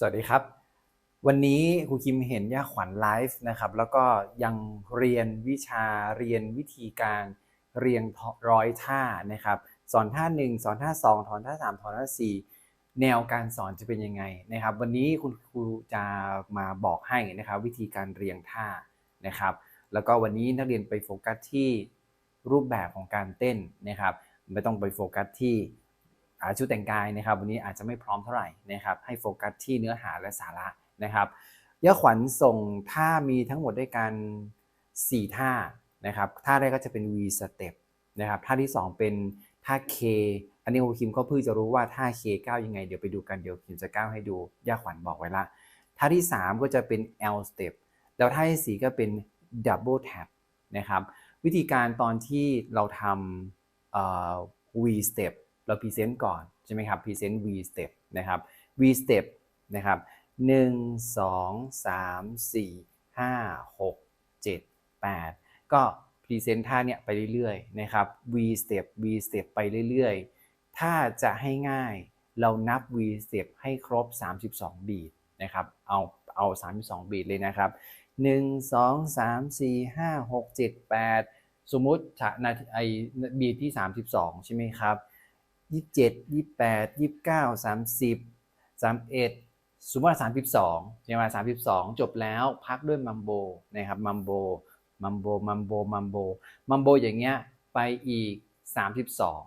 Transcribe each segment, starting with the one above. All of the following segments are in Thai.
สวัสดีครับ วันนี้ครูคิมเห็นย่าขวัญไลฟ์นะครับ แล้วก็ยังเรียนวิชาเรียนวิธีการเรียงร้อยท่านะครับ สอนท่าหนึ่งสอนท่าสองถอนท่าสามถอนท่าสี่แนวการสอนจะเป็นยังไงนะครับ วันนี้คุณครูจะมาบอกให้นะครับวิธีการเรียงท่านะครับ แล้วก็วันนี้นักเรียนไปโฟกัสที่รูปแบบของการเต้นนะครับ ไม่ต้องไปโฟกัสที่ อาชุดแต่งกายนะครับ วันนี้อาจจะไม่พร้อมเท่าไหร่นะครับให้โฟกัสที่เนื้อหาและสาระนะครับย่าขวัญส่งท่ามีทั้งหมดด้วยกัน 4 ท่านะครับท่าแรกก็จะเป็น V step นะครับท่าที่ 2 เป็นท่า K อันนี้ครูคิมก็เพิ่งจะรู้ว่าท่า K ก้าวยังไง เดี๋ยวไปดูกันเดี๋ยวคิมจะก้าวให้ดูย่าขวัญบอกไว้ละท่าที่ 3 ก็จะเป็น L step แล้วท่าที่ 4 ก็เป็น double tap นะครับวิธีการตอนที่เราทำ V step เราพรีเซนต์ก่อนใช่ไหมครับพรีเซนต์ V step นะครับ V step นะครับ1 2 3 4 5 6 7 8ก็พรีเซนต์ท่าเนี่ยไปเรื่อยๆนะครับ V step V step ไปเรื่อยๆ ถ้าจะให้ง่ายเรานับ V step ให้ครบ 32 บีทนะครับเอาเอา 32 บีทเลยนะครับ 1 2 3 4 5 6 7 8 สมมุตินาไอบีทที่ 32 ใช่ไหมครับ ยี่สิบเจ็ดยี่สิบแปดยี่สิบเก้าสามสิบสามเอ็ดสมมติว่าสามสิบสองใช่ไหมสามสิบสองจบแล้วพักด้วยมัมโบนะครับมัมโบมัมโบมัมโบมัมโบมัมโบอย่างเงี้ยไปอีกสามสิบสอง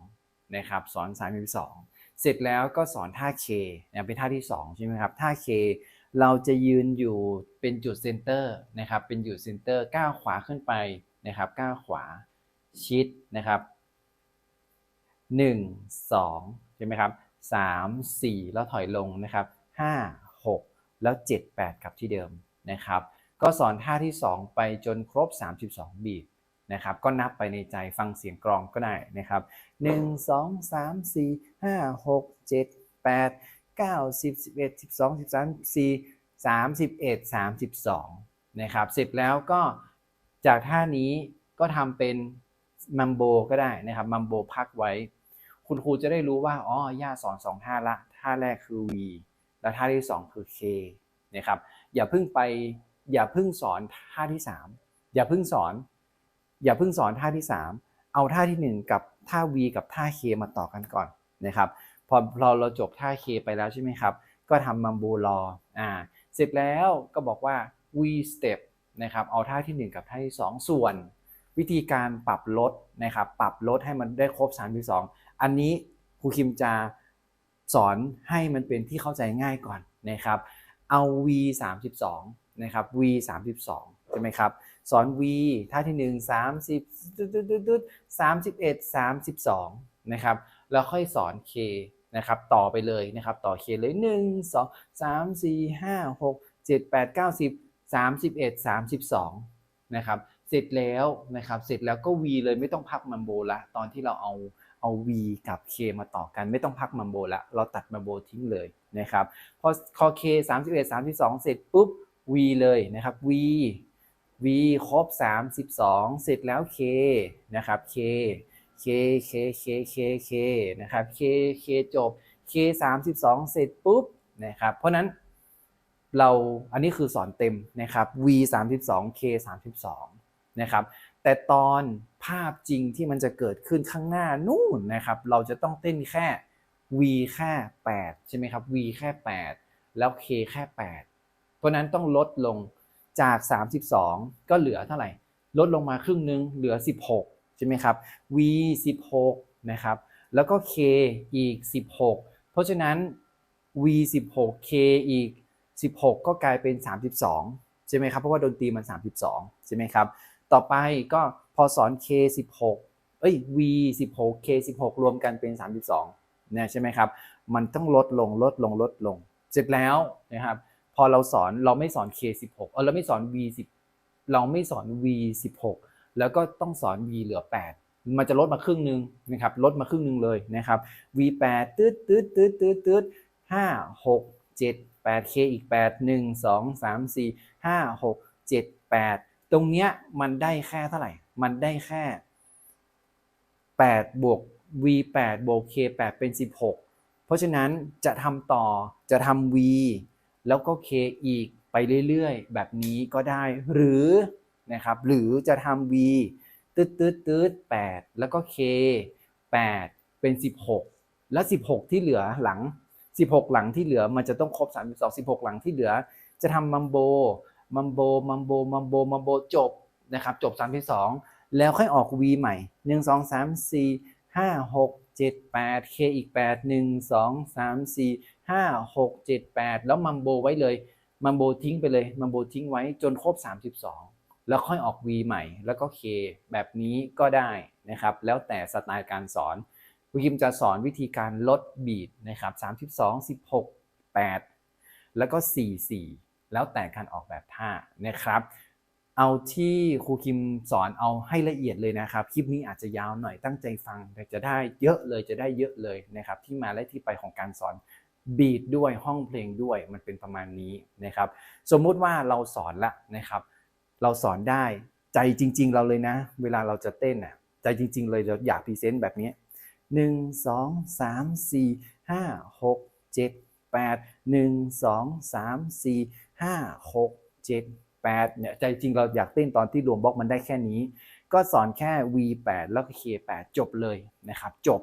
นะครับสอนสามสิบสองเสร็จแล้วก็สอนท่าเคเนะเป็นท่าที่สองใช่ไหมครับท่าเคเราจะยืนอยู่เป็นจุดเซนเตอร์นะครับเป็นจุดเซนเตอร์ก้าวขวาขึ้นไปนะครับก้าวขวาชิดนะครับ หนึ่งสองใช่ไหมครับสามสี่แล้วถอยลงนะครับห้าหกแล้วเจ็ดแปดกลับที่เดิมนะครับ ก็สอนท่าที่ 2 ไปจนครบ 32 บีทนะครับ ก็นับไปในใจฟังเสียงกรองก็ได้นะครับ 1 2 3 4 5 6 7 8 9 10 11 12 13 14 31 32นะครับ เสร็จแล้วก็จากท่านี้ก็ทำเป็นมัมโบก็ได้นะครับ มัมโบพักไว้ คุณครูจะได้รู้ว่าอ๋อย่าสอน2ท่าละท่าแรกคือ V แล้วท่าที่ 2 คือ K นะครับอย่าเพิ่งไปอย่าเพิ่งสอนท่าที่ 3 อย่าเพิ่งสอน อย่าเพิ่งสอนท่าที่ 3 เอาท่าที่ 1 กับท่า V กับท่า K มาต่อกันก่อนนะครับพอเราเราจบท่า K ไปแล้วใช่ไหมครับ ก็ทำมัมโบรออ่าเสร็จแล้วก็บอกว่า V step นะครับเอาท่าที่ 1 กับท่าที่ 2 ส่วน วิธีการปรับลดนะครับปรับลดให้มันได้ครบ 32 อันนี้ครูคิมจะสอนให้มันเป็นที่เข้าใจง่ายก่อนนะครับเอา V 32นะครับ V 32ใช่ไหมครับสอน V ท่าที่ 1 30ตึ๊ดตึ๊ดตึ๊ดตึ๊ด31 32นะครับแล้วค่อยสอน K นะครับต่อไปเลยนะครับต่อ K เลย 1 2 3 4 5 6 7 8 9 10 31 32นะครับเสร็จแล้วนะครับเสร็จแล้วก็ V เลยไม่ต้องพักมัมโบละตอนที่เราเอา เอา V กับ K มาต่อกันไม่ต้องพักมัมโบละเราตัดมัมโบทิ้งเลยนะครับพอคอ K 31 32 เสร็จปุ๊บ V เลยนะครับ V V ครบ 32 เสร็จแล้ว K นะครับ K K K K K K นะครับ K K จบ K 32 เสร็จปุ๊บนะครับเพราะนั้นเราอันนี้คือสอนเต็มนะครับ V 32 K 32นะครับ แต่ตอนภาพจริงที่มันจะเกิดขึ้นข้างหน้านู่นนะครับ เราจะต้องเต้นแค่ V แค่ 8 ใช่ไหมครับ V แค่ 8 แล้ว K แค่ 8 เพราะนั้นต้องลดลงจาก 32 ก็เหลือเท่าไหร่ ลดลงมาครึ่งนึงเหลือ 16 ใช่ไหมครับ V 16 นะครับ แล้วก็ K อีก 16 เพราะฉะนั้น V 16 K อีก 16 ก็กลายเป็น 32 ใช่ไหมครับ เพราะว่าดนตรีมัน 32 ใช่ไหมครับ ต่อไปก็พอสอน K 16 เอ้ย V 16 K 16 รวมกันเป็น 32นะใช่ไหมครับ มันต้องลดลงลดลงลดลง เสร็จแล้วนะครับ พอเราสอนเราไม่สอน K 16 เออเราไม่สอน V 10 เราไม่สอน V 16 แล้วก็ต้องสอน V เหลือ 8 มันจะลดมาครึ่งนึงนะครับ ลดมาครึ่งนึงเลยนะครับ V 8 ตืดตืดตืดตืดตืด5 6 7 8 K อีก 8 1 2 3 4 5 6 7 8 ตรงเนี้ยมันได้แค่เท่าไหร่ มันได้แค่8บวก V 8บวก K 8เป็น 16 เพราะฉะนั้นจะทำต่อจะทำ V แล้วก็ K อีกไปเรื่อยๆ แบบนี้ก็ได้ หรือนะครับ หรือจะทำ V ตืดตืดตืดแปดแล้วก็ K แปดเป็น 16 แล้ว16 ที่เหลือหลัง 16 หลังที่เหลือมันจะต้องครบ 32 16 หลังที่เหลือ จะทำมัมโบ มัมโบมัมโบมัมโบมัมโบจบนะครับจบ32แล้วค่อยออก V ใหม่ 1 2 3 4 5 6 7 8 K อีก 8 1 2 3 4 5 6 7 8 แล้วมัมโบไว้เลยมัมโบทิ้งไปเลยมัมโบทิ้งไว้จนครบ 32 แล้วค่อยออก V ใหม่ แล้วก็ K แบบนี้ก็ได้นะครับ แล้วแต่สไตล์การสอนครูคิมจะสอนวิธีการลดบีดนะครับ 32 16 8 แล้วก็ 4 4 แล้วแต่การออกแบบท่านะครับเอาที่ครูคิมสอนเอาให้ละเอียดเลยนะครับ คลิปนี้อาจจะยาวหน่อยตั้งใจฟังแต่จะได้เยอะเลยจะได้เยอะเลยนะครับ ที่มาและที่ไปของการสอนบีดด้วยห้องเพลงด้วยมันเป็นประมาณนี้นะครับ สมมุติว่าเราสอนละนะครับ เราสอนได้ใจจริง ๆ เราเลยนะ เวลาเราจะเต้นอะใจจริง ๆ เลยเราอยากพรีเซนต์แบบนี้หนึ่งสองสามสี่ห้าหกเจ็ดแปดหนึ่งสองสามสี่ ห้าหกเจ็ดแปดเนี่ยใจจริงเราอยากเต้นตอนที่รวมบล็อกมันได้แค่นี้ ก็สอนแค่ V8 แล้วก็ K8 จบเลยนะครับ จบ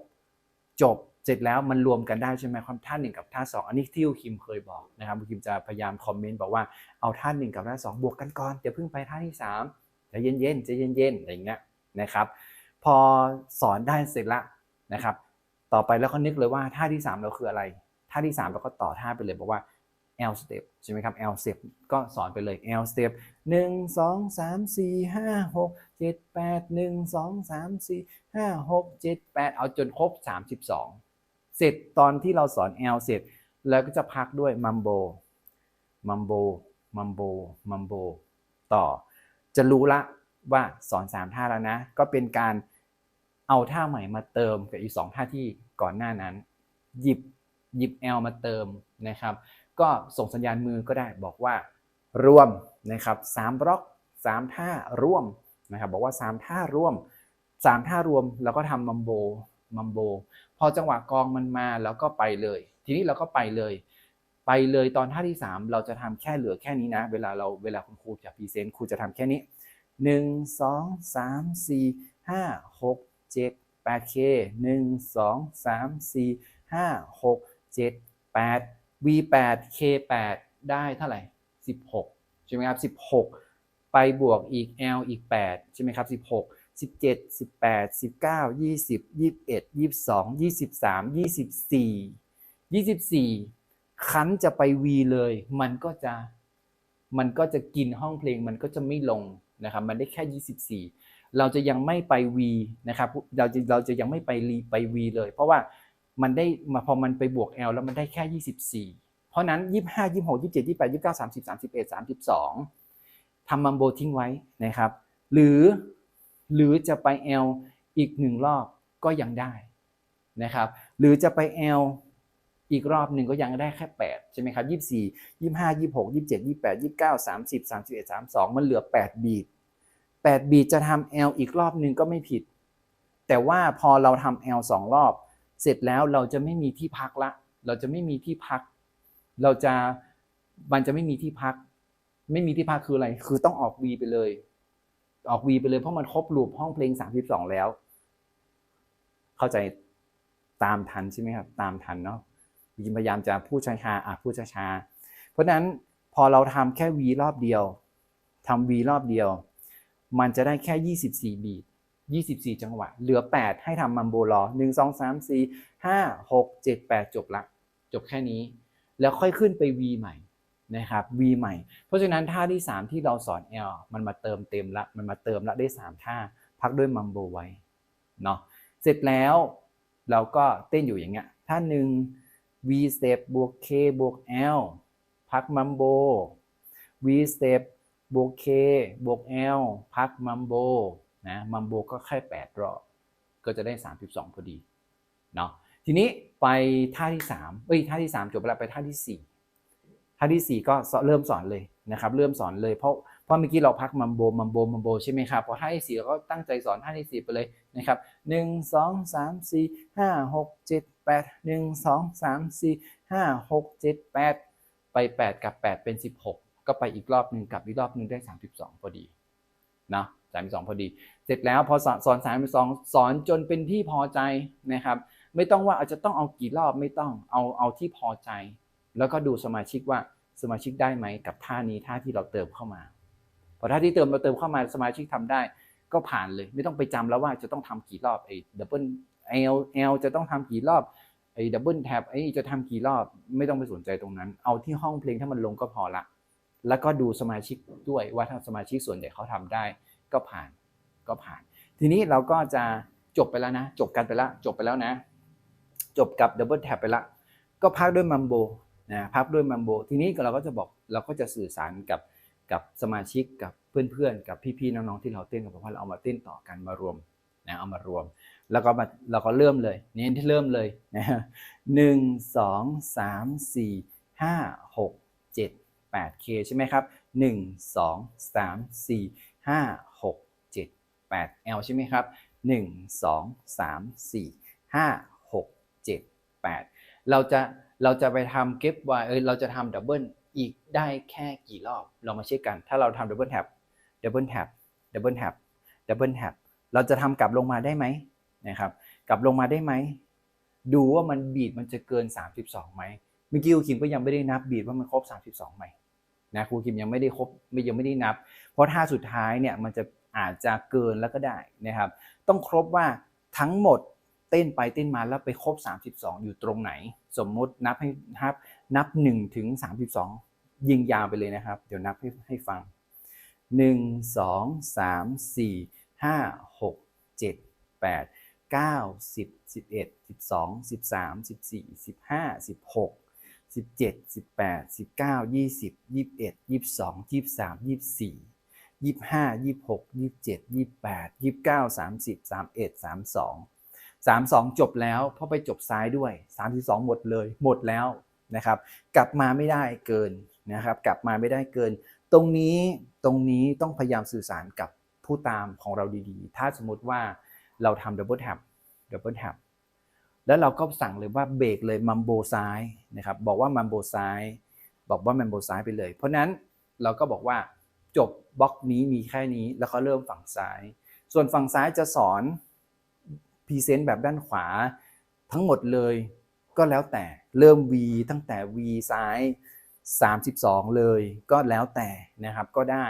จบเสร็จแล้วมันรวมกันได้ใช่ไหมความท่าหนึ่งกับท่าสองอันนี้ที่คิมเคยบอกนะครับคิมจะพยายามคอมเมนต์บอกว่าเอาท่าหนึ่งกับท่าสองบวกกันก่อนเดี๋ยวเพิ่งไปท่าที่สามจะเย็นๆจะเย็นๆอะไรอย่างเงี้ยนะครับพอสอนได้เสร็จละนะครับ ต่อไปแล้วก็นึกเลยว่าท่าที่สามเราคืออะไร ท่าที่สามเราก็ต่อท่าไปเลยบอกว่า L step ใช่ไหมครับ L step ก็สอนไปเลย L step หนึ่งสองสามสี่ห้าหกเจ็ดแปดหนึ่งสองสามสี่ห้าหกเจ็ดแปดเอาจนครบสามสิบสองเสร็จตอนที่เราสอน L เสร็จ แล้วก็จะพักด้วยมัมโบมัมโบมัมโบมัมโบต่อ จะรู้ละว่าสอนสามท่าแล้วนะ ก็เป็นการเอาท่าใหม่มาเติมกับอีกสองท่าที่ก่อนหน้านั้น หยิบหยิบ L มาเติมนะครับ ก็ส่งสัญญาณมือก็ได้บอกว่ารวมนะครับสามบล็อกสามท่าร่วมนะครับบอกว่าสามท่าร่วมสามท่ารวมแล้วก็ทำมัมโบมัมโบพอจังหวะกองมันมาแล้วก็ไปเลย ทีนี้เราก็ไปเลย ไปเลยตอนท่าที่ 3 เราจะทำแค่เหลือแค่นี้นะ เวลาเราเวลาคุณครูจะพรีเซนต์ครูจะทำแค่นี้ 1 2 3 4 5 6 7 8 k 1 2 3 4 5 6 7 8 v8 k8 ได้เท่าไหร่ 16 ใช่ไหมครับ 16 ไปบวกอีก l อีก 8 ใช่ไหมครับ 16 17 18 19 20 21 22 23 24 24 คันจะไป V เลย มันก็จะ มันก็จะกินห้องเพลง มันก็จะไม่ลงนะครับ มันได้แค่ 24 เราจะยังไม่ไป V นะครับ เราจะเราจะยังไม่ไปรีไป V เลย เพราะว่า มันได้มาพอมันไปบวก L แล้วมันได้แค่ 24 เพราะนั้น 25 26 27 28 29 30 31 32ทำมัมโบทิ้งไว้นะครับ หรือหรือจะไป L อีกหนึ่งรอบก็ยังได้นะครับหรือจะไป L อีกรอบหนึ่งก็ยังได้แค่ 8 ใช่ไหมครับ 24 25 26 27 28 29 30 31 32 มันเหลือ 8 บีท8บีทจะทำ L อีกรอบหนึ่งก็ไม่ผิด แต่ว่าพอเราทำ L สองรอบ เสร็จแล้วเราจะไม่มีที่พักละ เราจะไม่มีที่พัก เราจะมันจะไม่มีที่พัก ไม่มีที่พักคืออะไร คือต้องออก V ไปเลย ออก V ไปเลยเพราะมันครบลูปห้องเพลง32แล้ว เข้าใจตามทันใช่ไหมครับ ตามทันเนาะพยายามจะพูดช้าๆอะพูดช้าๆเพราะฉะนั้นพอเราทำแค่ V รอบเดียวทำ V รอบเดียว มันจะได้แค่ 24 บีท 24 จังหวะ เหลือ 8 ให้ทำมัมโบรอ1 2 3 4 5 6 7 8 จบละ จบแค่นี้ แล้วค่อยขึ้นไป V ใหม่นะครับ V ใหม่ เพราะฉะนั้นท่าที่ 3 ที่เราสอน L มันมาเติมเต็มละ มันมาเติมละได้ 3 ท่า พักด้วยมัมโบไว้เนาะ เสร็จแล้วเราก็เต้นอยู่อย่างเงี้ย ท่าหนึ่ง V step บวก K บวก L พักมัมโบ V step บวก K บวก L พักมัมโบ นะมัมโบก็แค่ 8 รอบ ก็จะได้ 32 พอดีเนาะทีนี้ไปท่าที่3เอ้ยท่าที่ 3 จบไปแล้วไปท่าที่ 4 ท่าที่ 4 ก็เริ่มสอนเลยนะครับ เริ่มสอนเลยเพราะเพราะเมื่อกี้เราพักมัมโบมัมโบมัมโบใช่ไหมครับพอท่าที่4เราก็ตั้งใจสอนท่าที่4ไปเลยนะครับ1 2 3 4 5 6 7 8 1 2 3 4 5 6 7 8ไปดหนึ่งสองสามสี่ห้าหกเจ็ดแปดไป8กับ8เป็น16ก็ไปอีกรอบหนึ่งกับอีกรอบหนึ่งได้32พอดีเนาะ32พอดี เสร็จแล้วพอสอนสอน32สอนจนเป็นที่พอใจนะครับ ไม่ต้องว่าอาจจะต้องเอากี่รอบไม่ต้องเอาเอาที่พอใจ แล้วก็ดูสมาชิกว่าสมาชิกได้ไหมกับท่านี้ท่าที่เราเติมเข้ามาพอท่าที่เติมเราเติมเข้ามาสมาชิกทำได้ ก็ผ่านเลย ไม่ต้องไปจำแล้วว่าจะต้องทำกี่รอบไอ้ดับเบิลเอลเอลจะต้องทำกี่รอบไอ้ดับเบิลแท็บไอ้จะทำกี่รอบไม่ต้องไปสนใจตรงนั้น เอาที่ห้องเพลงถ้ามันลงก็พอละ แล้วก็ดูสมาชิกด้วยว่าถ้าสมาชิกส่วนใหญ่เขาทำได้ ก็ผ่านก็ผ่าน ทีนี้เราก็จะจบไปแล้วนะ จบกันไปแล้วจบไปแล้วนะ จบกับดับเบิลแท็บไปละก็พักด้วยมัมโบนะพักด้วยมัมโบทีนี้เราก็จะบอกเราก็จะสื่อสารกับกับสมาชิกกับเพื่อนๆ กับพี่ๆน้องๆที่เราเต้นกับเพราะว่าเราเอามาเต้นต่อกันมารวมนะเอามารวม แล้วก็มาเราก็เริ่มเลยเนี่ที่เริ่มเลยนะหนึ่งสองสามสี่ห้าหกเจ็ดแปดเคใช่ไหมครับหนึ่งสองสามสี่ห้า หกเจ็ดแปด L ใช่ไหมครับหนึ่งสองสามสี่ห้าหกเจ็ดแปดเราจะเราจะไปทำเก็บไว้เออเราจะทำดับเบิลอีกได้แค่กี่รอบ เรามาเช็คกัน ถ้าเราทำดับเบิลแท็บดับเบิลแท็บดับเบิลแท็บดับเบิลแท็บเราจะทำกลับลงมาได้ไหมนะครับ กลับลงมาได้ไหม ดูว่ามันบีดมันจะเกิน 32ไหมเมื่อกี้ครูคิมก็ยังไม่ได้นับบีดว่ามันครบ 32ไหมนะครูคิมยังไม่ได้ครบยังไม่ได้นับ เพราะท่าสุดท้ายเนี่ยมันจะ อาจจะเกินแล้วก็ได้นะครับ ต้องครบว่าทั้งหมดเต้นไปเต้นมาแล้วไปครบ 32 อยู่ตรงไหน สมมุตินับให้นับนับ1ถึง32 ยิงยาวไปเลยนะครับ เดี๋ยวนับให้ให้ฟัง 1 2 3 4 5 6 7 8 9 10 11 12 13 14 15 16 17 18 19 20 21 22 23 24 25 26 27 28 29 30 31 32 32จบแล้วเพราะไปจบซ้ายด้วย32หมดเลยหมดแล้วนะครับ กลับมาไม่ได้เกินนะครับ กลับมาไม่ได้เกิน ตรงนี้ตรงนี้ต้องพยายามสื่อสารกับผู้ตามของเราดีๆ ถ้าสมมติว่าเราทำดับเบิลแท็บดับเบิลแท็บแล้วเราก็สั่งเลยว่าเบรกเลยมัมโบซ้ายนะครับ บอกว่ามัมโบซ้าย บอกว่ามัมโบซ้ายไปเลย เพราะนั้นเราก็บอกว่า จบบล็อกนี้มีแค่นี้แล้วก็เริ่มฝั่งซ้าย ส่วนฝั่งซ้ายจะสอนพรีเซนต์แบบด้านขวา ทั้งหมดเลยก็แล้วแต่เริ่ม V ตั้งแต่ V ซ้าย 32 เลยก็แล้วแต่นะครับก็ได้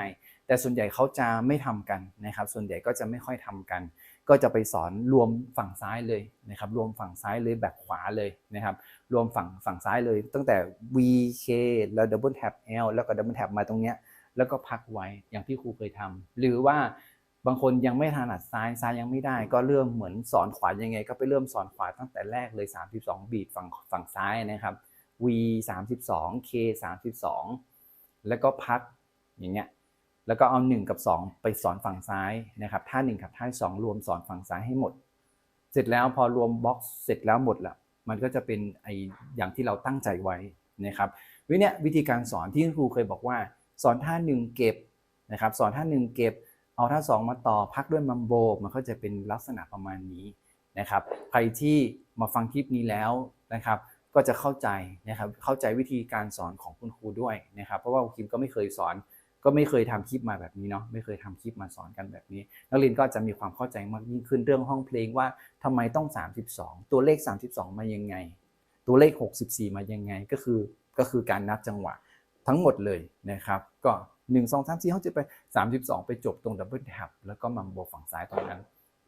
แต่ส่วนใหญ่เขาจะไม่ทำกันนะครับ ส่วนใหญ่ก็จะไม่ค่อยทำกัน ก็จะไปสอนรวมฝั่งซ้ายเลยนะครับ รวมฝั่งซ้ายเลยแบบขวาเลยนะครับ รวมฝั่งฝั่งซ้ายเลย ตั้งแต่ V K แล้ว Double Tap L แล้วก็ Double Tap มาตรงเนี้ย แล้วก็พักไว้อย่างที่ครูเคยทำหรือว่าบางคนยังไม่ถนัดซ้ายซ้ายยังไม่ได้ ก็เริ่มเหมือนสอนขวายังไง ก็ไปเริ่มสอนขวาตั้งแต่แรกเลย 32 บีทฝั่งฝั่งซ้ายนะครับ V 32 K 32 แล้วก็พักอย่างเงี้ยแล้วก็เอา 1 กับ 2 ไปสอนฝั่งซ้ายนะครับท่า1กับท่า2รวมสอนฝั่งซ้ายให้หมด เสร็จแล้วพอรวมบ็อกซ์เสร็จแล้วหมดละมันก็จะเป็นไออย่างที่เราตั้งใจไว้นะครับวิเนี่ยวิธีการสอนที่ครูเคยบอกว่า สอนท่าหนึ่งเก็บนะครับ สอนท่าหนึ่งเก็บ เอาท่าสองมาต่อพักด้วยมัมโบมันก็จะเป็นลักษณะประมาณนี้นะครับ ใครที่มาฟังคลิปนี้แล้วนะครับก็จะเข้าใจนะครับ เข้าใจวิธีการสอนของคุณครูด้วยนะครับ เพราะว่าคิมก็ไม่เคยสอน ก็ไม่เคยทำคลิปมาแบบนี้เนาะ ไม่เคยทำคลิปมาสอนกันแบบนี้ นักเรียนก็จะมีความเข้าใจมากยิ่งขึ้นเรื่องห้องเพลงว่าทำไมต้อง 32 ตัวเลข 32 มายังไง ตัวเลข 64 มายังไง ก็คือ ก็คือการนับจังหวะ ทั้งหมดเลยนะครับ ก็ 1 2 3 4เขาจะไป 32 ไปจบตรงดับเบิลแท็บแล้วก็มัมโบฝั่งซ้ายตรงนั้น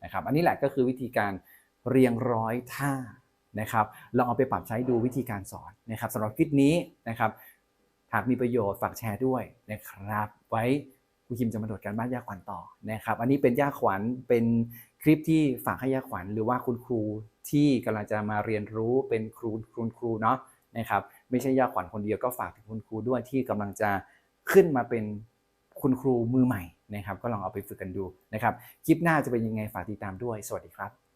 นะครับ อันนี้แหละก็คือวิธีการเรียงร้อยท่านะครับลองเอาไปปรับใช้ดูวิธีการสอนนะครับสำหรับคลิปนี้นะครับหากมีประโยชน์ฝากแชร์ด้วยนะครับ ไว้ครูคิมจะมาโดดการบ้านยาขวัญต่อนะครับ อันนี้เป็นยาขวัญเป็นคลิปที่ฝากให้ยาขวัญหรือว่าคุณครูที่กำลังจะมาเรียนรู้เป็นครูคุณครูเนาะนะครับ ไม่ใช่ยาขวัญคนเดียวก็ฝากถึงคุณครูด้วยที่กำลังจะขึ้นมาเป็นคุณครูมือใหม่นะครับ ก็ลองเอาไปฝึกกันดูนะครับ คลิปหน้าจะเป็นยังไงฝากติดตามด้วย สวัสดีครับ